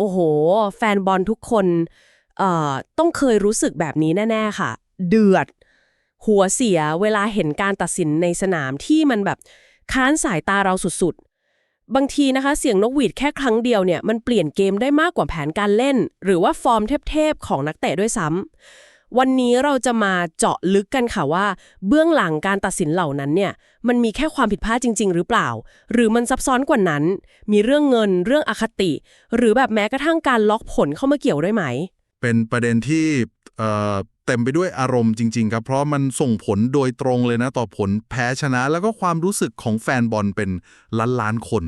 โอ้โห แฟนบอลทุกคนเอ่อต้องเคยรู้สึกแบบนี้แน่ ๆ ค่ะ เดือด หัวเสียเวลาเห็นการตัดสินในสนามที่มันแบบค้านสายตาเราสุดๆ บางทีนะคะ เสียงนกหวีดแค่ครั้งเดียวเนี่ยมันเปลี่ยนเกมได้มากกว่าแผนการเล่น หรือว่าฟอร์มเทพๆของนักเตะด้วยซ้ำ วันนี้เราจะมาเจาะลึกกันค่ะว่า เบื้องหลังการตัดสินเหล่านั้นเนี่ยมันมีแค่ความผิดพลาดจริง ๆ หรือเปล่า หรือมันซับซ้อนกว่านั้น มีเรื่องเงินเรื่องอคติ หรือแบบแม้กระทั่งการล็อกผลเข้ามาเกี่ยวด้วยไหม เป็นประเด็นที่ เต็มไปด้วยอารมณ์จริง ๆ ครับ เพราะมันส่งผลโดยตรงเลยนะ ต่อผลแพ้ชนะ แล้วก็ความรู้สึกของแฟนบอลเป็นล้านล้านๆคน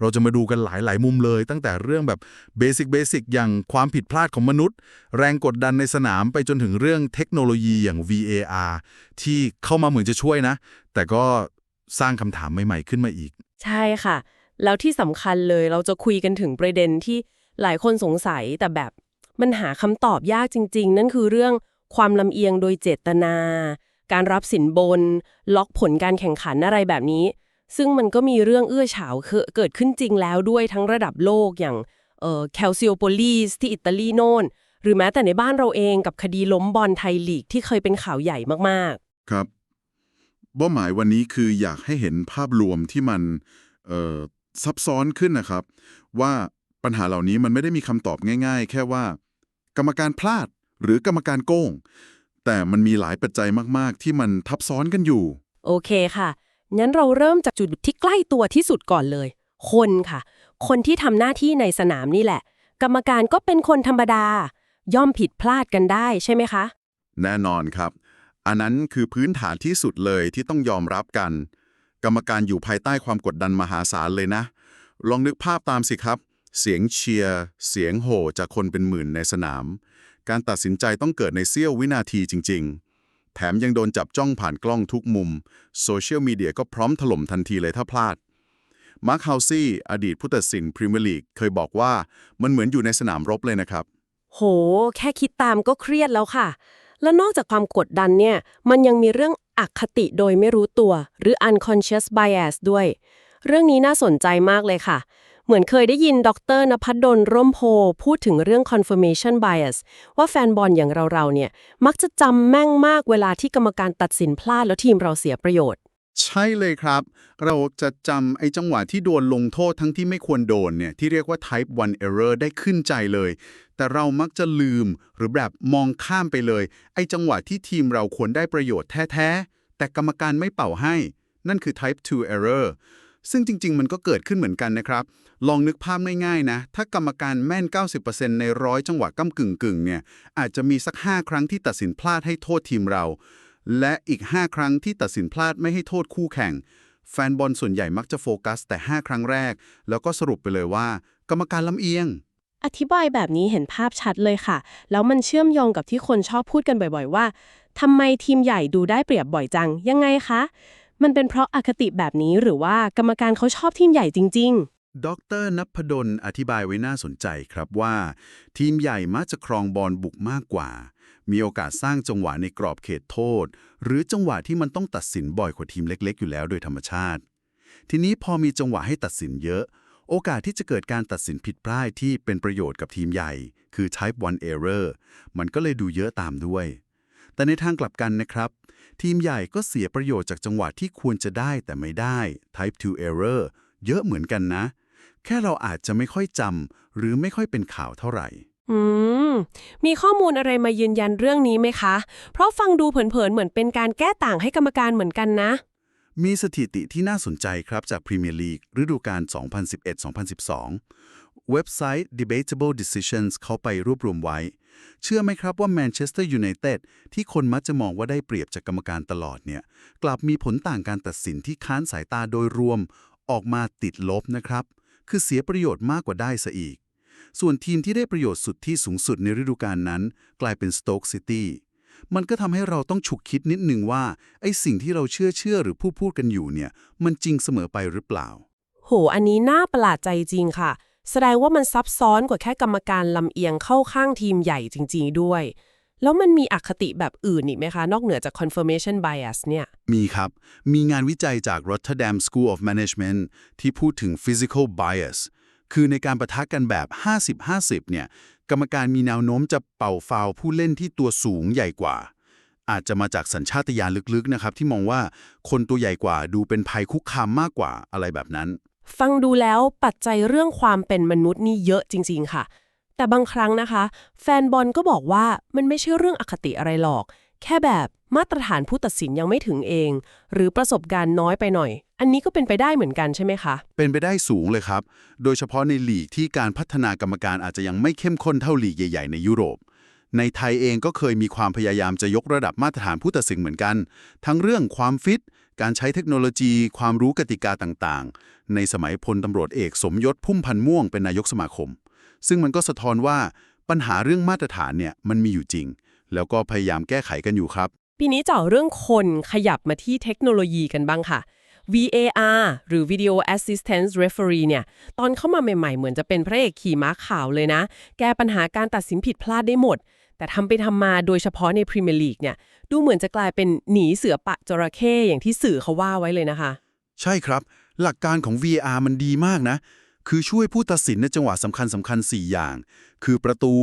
เราจะมาดูกันหลาย ๆ มุมเลย ตั้งแต่เรื่องแบบเบสิกเบสิกอย่างความผิดพลาดของมนุษย์ แรงกดดันในสนามไปจนถึงเรื่องเทคโนโลยีอย่าง VAR ที่เข้ามาเหมือนจะช่วยนะ แต่ก็สร้างคำถามใหม่ ๆ ขึ้นมาอีก ใช่ค่ะ แล้วที่สำคัญเลยเราจะคุยกันถึงประเด็นที่หลายคนสงสัยแต่แบบ มันหาคำตอบยากจริง ๆ นั่นคือเรื่องความลำเอียงโดยเจตนา การรับสินบน ล็อกผลการแข่งขันอะไรแบบนี้ ซึ่งมันก็มีเรื่องเอื้อฉาวเกิดขึ้นจริงแล้วด้วยทั้งระดับโลกอย่างเอ่อแคลซิโอโปลีสที่อิตาลีโน่น หรือแม้แต่ในบ้านเราเองกับคดีล้มบอลไทยลีกที่เคยเป็นข่าวใหญ่มากๆ ครับเป้าหมายวันนี้คืออยากให้เห็นภาพรวมที่มันเอ่อซับซ้อนขึ้นนะครับ ว่าปัญหาเหล่านี้มันไม่ได้มีคำตอบง่าย ๆ แค่ว่า กรรมการพลาด หรือกรรมการโกง แต่มันมีหลายปัจจัยมากๆ ที่มันทับซ้อนกันอยู่ๆโอเคค่ะ งั้นเราเริ่มจากจุดที่ใกล้ตัวที่สุดก่อนเลย คนค่ะ คนที่ทำหน้าที่ในสนามนี่แหละ กรรมการก็เป็นคนธรรมดา ย่อมผิดพลาดกันได้ใช่ไหมคะ แน่นอนครับ อันนั้นคือพื้นฐานที่สุดเลยที่ต้องยอมรับกัน กรรมการอยู่ภายใต้ความกดดันมหาศาลเลยนะ ลองนึกภาพตามสิครับ เสียงเชียร์ เสียงโห่จากคนเป็นหมื่นในสนาม การตัดสินใจต้องเกิดในเสี้ยววินาทีจริง ๆ แถมยังโดนจับจ้องผ่านกล้องทุกมุม โซเชียลมีเดียก็พร้อมถล่มทันทีเลยถ้าพลาด มาร์คเฮาซี่ อดีตผู้ตัดสินพรีเมียร์ลีก เคยบอกว่ามันเหมือนอยู่ในสนามรบเลยนะครับ โห แค่คิดตามก็เครียดแล้วค่ะ แล้วนอกจากความกดดันเนี่ย มันยังมีเรื่องอคติโดยไม่รู้ตัว หรือ unconscious bias ด้วย เรื่องนี้น่าสนใจมากเลยค่ะ เหมือนเคยได้ยินดรนภัดดลร่มโพพูดถึงเรื่อง confirmation bias ว่าแฟนบอลอย่างเราๆเนี่ยมักจะจำแม่งมากเวลาที่กรรมการตัดสินพลาดแล้วทีมเราเสียประโยชน์ ใช่เลยครับ เราจะจำไอ้จังหวะที่โดนลงโทษทั้งที่ไม่ควรโดนเนี่ยที่เรียกว่า type 1 error ได้ขึ้นใจเลย แต่เรามักจะลืมหรือแบบมองข้ามไปเลย ไอ้จังหวะที่ทีมเราควรได้ประโยชน์แท้ๆแต่กรรมการไม่เป่าให้ นั่นคือ type 2 error ซึ่งจริง ๆ มันก็เกิดขึ้นเหมือนกันนะครับ ลองนึกภาพง่าย ๆ นะ ถ้ากรรมการแม่น 90%ในร้อยจังหวะก้ากึ่งๆเนี่ยอาจจะมีสัก 5 ครั้งที่ตัดสินพลาดให้โทษทีมเรา และอีก 5 ครั้งที่ตัดสินพลาดไม่ให้โทษคู่แข่ง แฟนบอลส่วนใหญ่มักจะโฟกัสแต่ 5 ครั้งแรก แล้วก็สรุปไปเลยว่า กรรมการลำเอียงอธิบายแบบนี้เห็นภาพชัดเลยค่ะ แล้วมันเชื่อมโยงกับที่คนชอบพูดกันบ่อยๆ ว่าทำไมทีมใหญ่ดูได้เปรียบบ่อยจัง ยังไงคะ มันเป็นเพราะอคติแบบนี้หรือว่ากรรมการเขาชอบทีมใหญ่จริง ๆ ดรนพดลอธิบายไว้น่าสนใจครับว่า ทีมใหญ่มักจะครองบอลบุกมากกว่า มีโอกาสสร้างจังหวะในกรอบเขตโทษ หรือจังหวะที่มันต้องตัดสินบ่อยกว่าทีมเล็ก ๆ อยู่แล้วโดยธรรมชาติ ทีนี้พอมีจังหวะให้ตัดสินเยอะ โอกาสที่จะเกิดการตัดสินผิดพลาดที่เป็นประโยชน์กับทีมใหญ่ คือ type 1 error มันก็เลยดูเยอะตามด้วย แต่ในทางกลับกันนะครับ ทีมใหญ่ก็เสียประโยชน์จากจังหวะที่ควรจะได้แต่ไม่ได้ type 2 error เยอะเหมือนกันนะ แค่เราอาจจะไม่ค่อยจำหรือไม่ค่อยเป็นข่าวเท่าไหร่ๆอืม มีข้อมูลอะไรมายืนยันเรื่องนี้ไหมคะ เพราะฟังดูเผินๆ เหมือนเป็นการแก้ต่างให้กรรมการเหมือนกันนะ มีสถิติที่น่าสนใจครับจากพรีเมียร์ลีกฤดูกาล2011-2012 เว็บไซต์ Debatable Decisions เขาไปรวบรวมไว้ เชื่อไหมครับว่าแมนเชสเตอร์ยูไนเต็ดที่คนมักจะมองว่าได้เปรียบจากกรรมการตลอดเนี่ย กลับมีผลต่างการตัดสินที่ค้านสายตาโดยรวมออกมาติดลบนะครับ คือเสียประโยชน์มากกว่าได้ซะอีก ส่วนทีมที่ได้ประโยชน์สุดที่สูงสุดในฤดูกาลนั้น กลายเป็น Stoke City มันก็ทำให้เราต้องฉุกคิดนิดนึงว่า ไอ้สิ่งที่เราเชื่อเชื่อหรือพูดพูดกันอยู่เนี่ย มันจริงเสมอไปหรือเปล่า โห อันนี้น่าประหลาดใจจริงค่ะ แสดงว่ามันซับซ้อนกว่าแค่กรรมการลำเอียงเข้าข้างทีมใหญ่จริง ๆ ด้วย แล้วมันมีอคติแบบอื่นอีกไหมคะ นอกเหนือจาก confirmation bias เนี่ย มีครับ มีงานวิจัยจาก Rotterdam School of Management ที่พูดถึง physical bias คือในการประทะกันแบบ 50-50 เนี่ย กรรมการมีแนวโน้มจะเป่าฟาวผู้เล่นที่ตัวสูงใหญ่กว่า อาจจะมาจากสัญชาตญาณลึกๆนะครับที่มองว่าคนตัวใหญ่กว่าดูเป็นภัยคุกคามมากกว่าอะไรแบบนั้น ฟังดูแล้วปัจจัยเรื่องความเป็นมนุษย์นี่เยอะจริง ๆ ค่ะ แต่บางครั้งนะคะ แฟนบอลก็บอกว่ามันไม่ใช่เรื่องอคติอะไรหรอก แค่แบบมาตรฐานผู้ตัดสินยังไม่ถึงเอง หรือประสบการณ์น้อยไปหน่อย อันนี้ก็เป็นไปได้เหมือนกันใช่ไหมคะ เป็นไปได้สูงเลยครับ โดยเฉพาะในลีกที่การพัฒนากรรมการอาจจะยังไม่เข้มข้นเท่าลีกใหญ่ๆในยุโรปในไทยเองก็เคยมีความพยายามจะยกระดับมาตรฐานผู้ตัดสินเหมือนกัน ทั้งเรื่องความฟิต การใช้เทคโนโลยี ความรู้กติกาต่างๆ ในสมัยพลตำรวจเอกสมยศพุ่มพันธ์ม่วงเป็นนายกสมาคม ซึ่งมันก็สะท้อนว่าปัญหาเรื่องมาตรฐานเนี่ยมันมีอยู่จริง แล้วก็พยายามแก้ไขกันอยู่ครับ ปีนี้เจาะเรื่องคนขยับมาที่เทคโนโลยีกันบ้างค่ะ VAR หรือ Video Assistance Referee เนี่ย ตอนเข้ามาใหม่ๆ เหมือนจะเป็นพระเอกขี่ม้าขาวเลยนะ แก้ปัญหาการตัดสินผิดพลาดได้หมด แต่ทำไปทำมาโดยเฉพาะในพรีเมียร์ลีกเนี่ย ดูเหมือนจะกลายเป็นหนีเสือปะจระเข้อย่างที่สื่อเขาว่าไว้เลยนะคะ ใช่ครับ หลักการของ VAR มันดีมากนะ คือช่วยผู้ตัดสินในจังหวะสำคัญสำคัญ 4 อย่าง คือประตู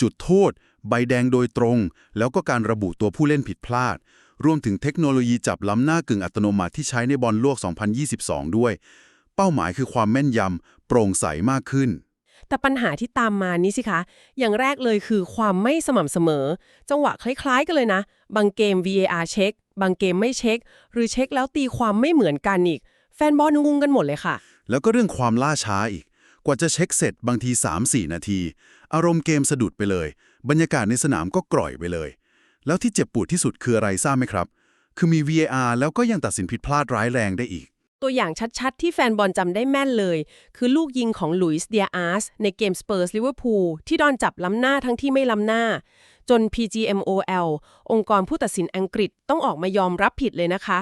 จุดโทษ ใบแดงโดยตรง แล้วก็การระบุตัวผู้เล่นผิดพลาด รวมถึงเทคโนโลยีจับล้ำหน้ากึ่งอัตโนมัติที่ใช้ในบอลโลก 2022 ด้วย เป้าหมายคือความแม่นยำโปร่งใสมากขึ้นแต่ปัญหาที่ตามมานี้สิคะ อย่างแรกเลยคือความไม่สม่ำเสมอ จังหวะคล้ายๆกันเลยนะ บางเกม VAR เช็ค บางเกมไม่เช็ค หรือเช็คแล้วตีความไม่เหมือนกันอีก ฟนบอลงงกันหมดเลยค่ะ แล้วก็เรื่องความล่าช้าอีก กว่าจะเช็คเสร็จบางที 3-4 นาที อารมณ์เกมสะดุดไปเลย บรรยากาศในสนามก็กร่อยไปเลย แล้วที่เจ็บปวดที่สุดคืออะไรทราบไหมครับ คือมี VAR แล้วก็ยังตัดสินผิดพลาดร้ายแรงได้อีก ตัวอย่างชัดๆ ที่แฟนบอลจำได้แม่นเลย คือลูกยิงของลุยส์เดียอาร์สในเกมสเปอร์สลิเวอร์พูลที่ดอนจับล้ำหน้าทั้งที่ไม่ล้ำหน้า จน PGMOL องค์กรผู้ตัดสินอังกฤษต้องออกมายอมรับผิดเลยนะคะ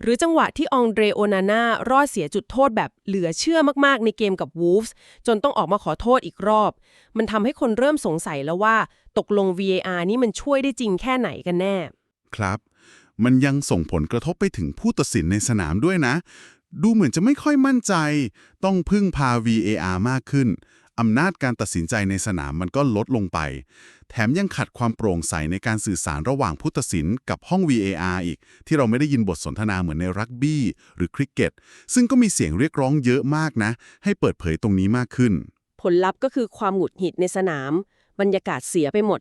หรือจังหวะที่องเดรโอนาน่ารอดเสียจุดโทษแบบเหลือเชื่อมากๆ ในเกมกับวูฟส์จนต้องออกมาขอโทษอีกรอบ มันทำให้คนเริ่มสงสัยแล้วว่า ตกลง VAR นี่มันช่วยได้จริงแค่ไหนกันแน่ ครับ มันยังส่งผลกระทบไปถึงผู้ตัดสินในสนามด้วยนะ ดูเหมือนจะไม่ค่อยมั่นใจ ต้องพึ่งพา VAR มากขึ้น อำนาจการตัดสินใจในสนามมันก็ลดลงไป แถมยังขัดความโปร่งใสในการสื่อสารระหว่างผู้ตัดสินกับห้อง VAR อีก ที่เราไม่ได้ยินบทสนทนาเหมือนในรักบี้หรือคริกเก็ต ซึ่งก็มีเสียงเรียกร้องเยอะมากนะ ให้เปิดเผยตรงนี้มากขึ้น ผลลัพธ์ก็คือความหงุดหงิดในสนาม บรรยากาศเสียไปหมด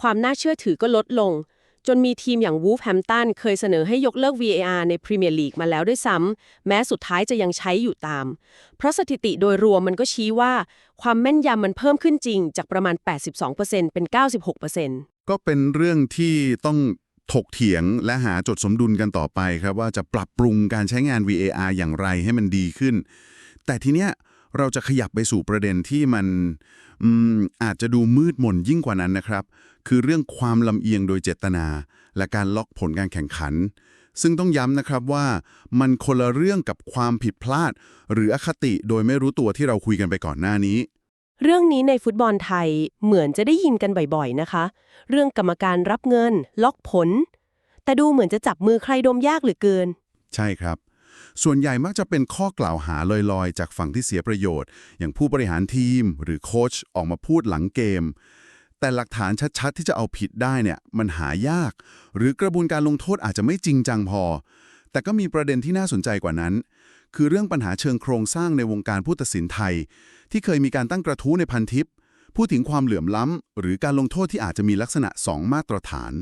ความน่าเชื่อถือก็ลดลง จนมีทีมอย่างวูฟแฮมตันเคยเสนอให้ยกเลิก VAR ในพรีเมียร์ลีกมาแล้วด้วยซ้ำ แม้สุดท้ายจะยังใช้อยู่ตาม เพราะสถิติโดยรวมมันก็ชี้ว่า ความแม่นยำมันเพิ่มขึ้นจริง จากประมาณ 82%เป็น 96%ก็เป็นเรื่องที่ต้องถกเถียงและหาจุดสมดุลกันต่อไปครับว่าจะปรับปรุงการใช้งาน VAR อย่างไรให้มันดีขึ้น แต่ทีเนี้ย เราจะขยับไปสู่ประเด็นที่มันอืมอาจจะดูมืดมนยิ่งกว่านั้นนะครับ คือเรื่องความลำเอียงโดยเจตนา และการล็อกผลการแข่งขัน ซึ่งต้องย้ำนะครับว่ามันคนละเรื่องกับความผิดพลาด หรืออคติโดยไม่รู้ตัวที่เราคุยกันไปก่อนหน้านี้ เรื่องนี้ในฟุตบอลไทยเหมือนจะได้ยินกันบ่อยๆนะคะ เรื่องกรรมการรับเงิน ล็อกผล แต่ดูเหมือนจะจับมือใครดมยากเหลือเกิน ใช่ครับ ส่วนใหญ่มักจะเป็นข้อกล่าวหาลอยๆ จากฝั่งที่เสียประโยชน์ อย่างผู้บริหารทีม หรือโค้ชออกมาพูดหลังเกม แต่หลักฐานชัดๆ ที่จะเอาผิดได้เนี่ยมันหายาก หรือกระบวนการลงโทษอาจจะไม่จริงจังพอ แต่ก็มีประเด็นที่น่าสนใจกว่านั้น คือเรื่องปัญหาเชิงโครงสร้างในวงการผู้ตัดสินไทย ที่เคยมีการตั้งกระทู้ในพันทิปพูดถึงความเหลื่อมล้ำ หรือการลงโทษที่อาจจะมีลักษณะสองมาตรฐาน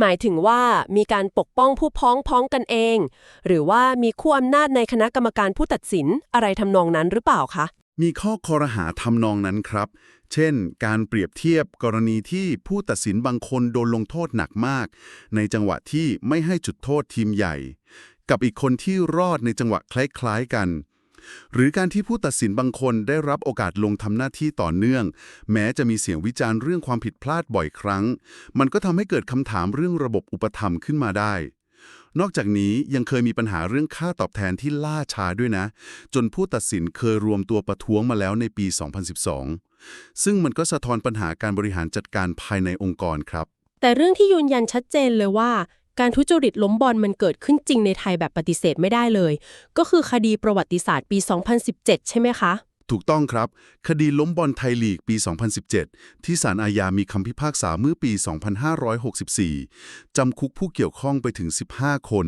หมายถึงว่ามีการปกป้องผู้พ้องพ้องกันเอง หรือว่ามีคู่อำนาจในคณะกรรมการผู้ตัดสินอะไรทำนองนั้นหรือเปล่าคะ มีข้อคอรหาทำนองนั้นครับ เช่น การเปรียบเทียบกรณีที่ผู้ตัดสินบางคนโดนลงโทษหนักมาก ในจังหวะที่ไม่ให้จุดโทษทีมใหญ่ กับอีกคนที่รอดในจังหวะคล้ายๆกัน หรือการที่ผู้ตัดสินบางคนได้รับโอกาสลงทำหน้าที่ต่อเนื่อง แม้จะมีเสียงวิจารณ์เรื่องความผิดพลาดบ่อยครั้ง มันก็ทำให้เกิดคำถามเรื่องระบบอุปถัมขึ้นมาได้ นอกจากนี้ยังเคยมีปัญหาเรื่องค่าตอบแทนที่ล่าช้าด้วยนะ จนผู้ตัดสินเคยรวมตัวประท้วงมาแล้วในปี 2012 ซึ่งมันก็สะท้อนปัญหาการบริหารจัดการภายในองค์กรครับแต่เรื่องที่ยืนยันชัดเจนเลยว่า การทุจริตล้มบอลมันเกิดขึ้นจริงในไทยแบบปฏิเสธไม่ได้เลย ก็คือคดีประวัติศาสตร์ปี 2017 ใช่ไหมคะ ถูกต้องครับ คดีล้มบอลไทยลีกปี 2017 ที่ศาลอาญามีคำพิพากษาเมื่อปี 2564 จำคุกผู้เกี่ยวข้องไปถึง 15 คน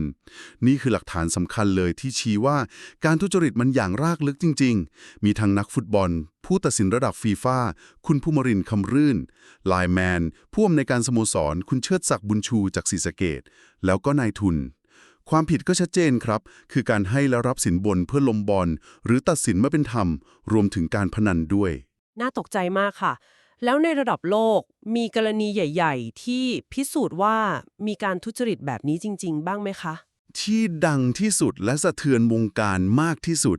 นี่คือหลักฐานสำคัญเลยที่ชี้ว่าการทุจริตมันอย่างรากลึกจริง ๆ มีทั้งนักฟุตบอล ผู้ตัดสินระดับฟีฟ่าคุณภูมิรินคำรื่น ไลแมนผู้อำนวยการสโมสร คุณเชิดศักดิ์บุญชูจากศรีสะเกดแล้วก็นายทุน ความผิดก็ชัดเจนครับ คือการให้และรับสินบนเพื่อลมบอล หรือตัดสินไม่เป็นธรรม รวมถึงการพนันด้วย น่าตกใจมากค่ะ แล้วในระดับโลกมีกรณีใหญ่ ๆ ที่พิสูจน์ว่ามีการทุจริตแบบนี้จริง ๆ บ้างไหมคะ ที่ดังที่สุดและสะเทือนวงการมากที่สุด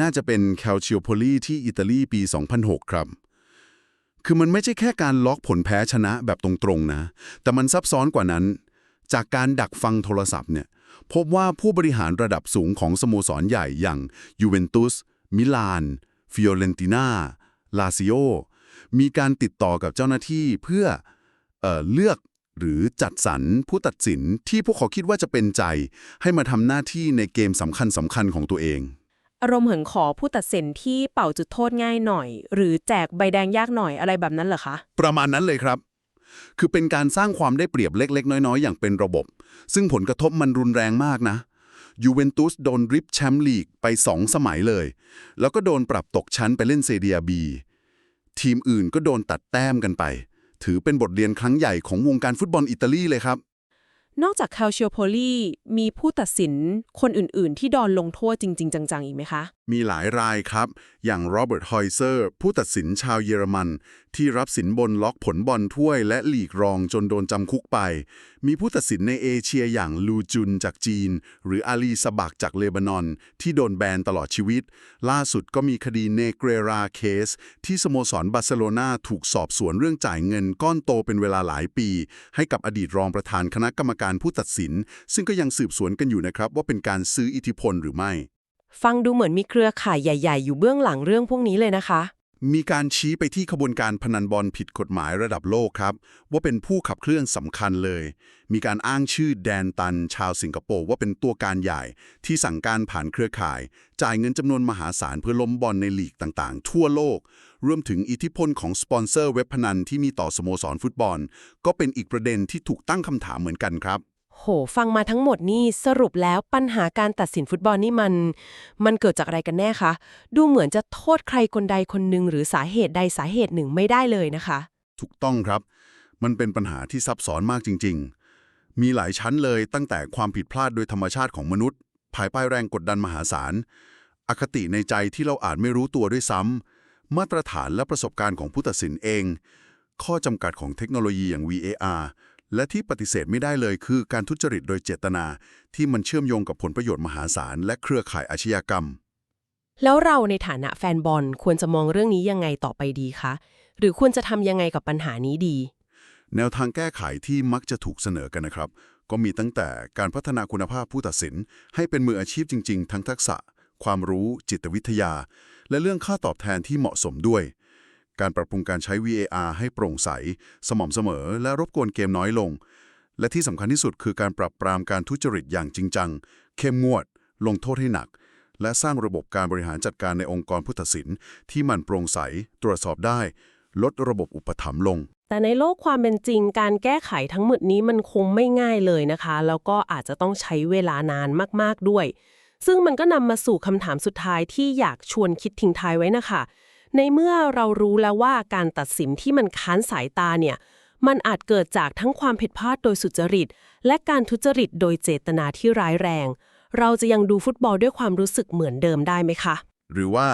น่าจะเป็นแคลเชียโพลีที่อิตาลีปี 2006 ครับคือมันไม่ใช่แค่การล็อกผลแพ้ชนะแบบตรงๆนะ แต่มันซับซ้อนกว่านั้น จากการดักฟังโทรศัพท์เนี่ย พบว่าผู้บริหารระดับสูงของสโมสรใหญ่อย่างยูเวนตุส มิลาน ฟิโอเรนติน่า ลาซิโอ มีการติดต่อกับเจ้าหน้าที่เพื่อเอ่อเลือกหรือจัดสรรผู้ตัดสินที่พวกเขาคิดว่าจะเป็นใจ ให้มาทำหน้าที่ในเกมสำคัญสำคัญของตัวเอง อารมณ์เหินขอผู้ตัดสินที่เป่าจุดโทษง่ายหน่อย หรือแจกใบแดงยากหน่อยอะไรแบบนั้นเหรอคะ ประมาณนั้นเลยครับ คือเป็นการสร้างความได้เปรียบเล็ก ๆ น้อย ๆ อย่างเป็นระบบ ซึ่งผลกระทบมันรุนแรงมากนะยูเวนตุสโดนริบแชมป์ลีกไป 2 สมัยเลย แล้วก็โดนปรับตกชั้นไปเล่นเซเดียบีทีมอื่นก็โดนตัดแต้มกันไป ถือเป็นบทเรียนครั้งใหญ่ของวงการฟุตบอลอิตาลีเลยครับ นอกจากคาลเชียโพลีมีผู้ตัดสินคนอื่น ๆ ที่โดนลงโทษจริง ๆ จัง ๆ อีกไหมคะ มีหลายรายครับ อย่างโรเบิร์ตฮอยเซอร์ ผู้ตัดสินชาวเยอรมัน ที่รับสินบนล็อกผลบอลถ้วยและหลีกรองจนโดนจำคุกไป มีผู้ตัดสินในเอเชียอย่างลูจุนจากจีน หรืออาลีสบักจากเลบานอน ที่โดนแบนตลอดชีวิต ล่าสุดก็มีคดีเนเกรราเคส ที่สโมสรบาร์เซโลนาถูกสอบสวนเรื่องจ่ายเงินก้อนโตเป็นเวลาหลายปี ให้กับอดีตรองประธานคณะกรรมการผู้ตัดสิน ซึ่งก็ยังสืบสวนกันอยู่นะครับว่าเป็นการซื้ออิทธิพลหรือไม่ ฟังดูเหมือนมีเครือข่ายใหญ่ ๆ อยู่เบื้องหลังเรื่องพวกนี้เลยนะคะ มีการชี้ไปที่ขบวนการพนันบอลผิดกฎหมายระดับโลกครับ ว่าเป็นผู้ขับเคลื่อนสำคัญเลย มีการอ้างชื่อแดนตัน ชาวสิงคโปร์ว่าเป็นตัวการใหญ่ ที่สั่งการผ่านเครือข่าย จ่ายเงินจำนวนมหาศาลเพื่อล้มบอลในลีกต่างๆ ทั่วโลก รวมถึงอิทธิพลของสปอนเซอร์เว็บพนันที่มีต่อสโมสรฟุตบอล ก็เป็นอีกประเด็นที่ถูกตั้งคำถามเหมือนกันครับ โห ฟังมาทั้งหมดนี่สรุปแล้วปัญหาการตัดสินฟุตบอลนี่มัน มันเกิดจากอะไรกันแน่คะ ดูเหมือนจะโทษใครคนใดคนหนึ่งหรือสาเหตุใดสาเหตุหนึ่งไม่ได้เลยนะคะ ถูกต้องครับ มันเป็นปัญหาที่ซับซ้อนมากจริง ๆ มีหลายชั้นเลยตั้งแต่ความผิดพลาดโดยธรรมชาติของมนุษย์ ภายใต้แรงกดดันมหาศาล อคติในใจที่เราอาจไม่รู้ตัวด้วยซ้ำมาตรฐานและประสบการณ์ของผู้ตัดสินเอง ข้อจำกัดของเทคโนโลยีอย่าง VAR และที่ปฏิเสธไม่ได้เลยคือการทุจริตโดยเจตนา ที่มันเชื่อมโยงกับผลประโยชน์มหาศาล และเครือข่ายอาชญากรรม แล้วเราในฐานะแฟนบอลควรจะมองเรื่องนี้ยังไงต่อไปดีคะ หรือควรจะทำยังไงกับปัญหานี้ดี แนวทางแก้ไขที่มักจะถูกเสนอกันนะครับ ก็มีตั้งแต่การพัฒนาคุณภาพผู้ตัดสิน ให้เป็นมืออาชีพจริง ๆ ทั้งทักษะ ความรู้ จิตวิทยา และเรื่องค่าตอบแทนที่เหมาะสมด้วย การปรับปรุงการใช้ VAR ให้โปร่งใส สม่ำเสมอ และรบกวนเกมน้อยลง และที่สำคัญที่สุดคือการปรับปรามการทุจริตอย่างจริงจัง เข้มงวด ลงโทษให้หนัก และสร้างระบบการบริหารจัดการในองค์กรผู้ตัดสิน ที่มันโปร่งใส ตรวจสอบได้ ลดระบบอุปถัมภ์ลงแต่ในโลกความเป็นจริงการแก้ไขทั้งหมดนี้มันคงไม่ง่ายเลยนะคะ แล้วก็อาจจะต้องใช้เวลานานมากๆด้วย ซึ่งมันก็นำมาสู่คำถามสุดท้ายที่อยากชวนคิดทิ้งท้ายไว้นะคะ ในเมื่อเรารู้แล้วว่าการตัดสินที่มันค้านสายตาเนี่ย มันอาจเกิดจากทั้งความผิดพลาดโดยสุจริต และการทุจริตโดยเจตนาที่ร้ายแรง เราจะยังดูฟุตบอลด้วยความรู้สึกเหมือนเดิมได้ไหมคะ หรือว่า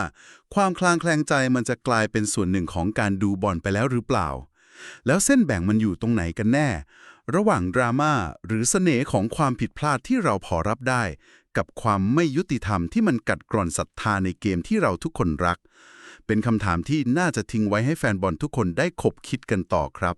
ความคลางแคลงใจมันจะกลายเป็นส่วนหนึ่งของการดูบอลไปแล้วหรือเปล่า แล้วเส้นแบ่งมันอยู่ตรงไหนกันแน่ ระหว่างดราม่าหรือเสน่ห์ของความผิดพลาดที่เราพอรับได้ กับความไม่ยุติธรรมที่มันกัดกร่อนศรัทธาในเกมที่เราทุกคนรัก เป็นคำถามที่น่าจะทิ้งไว้ให้แฟนบอลทุกคนได้คบคิดกันต่อครับ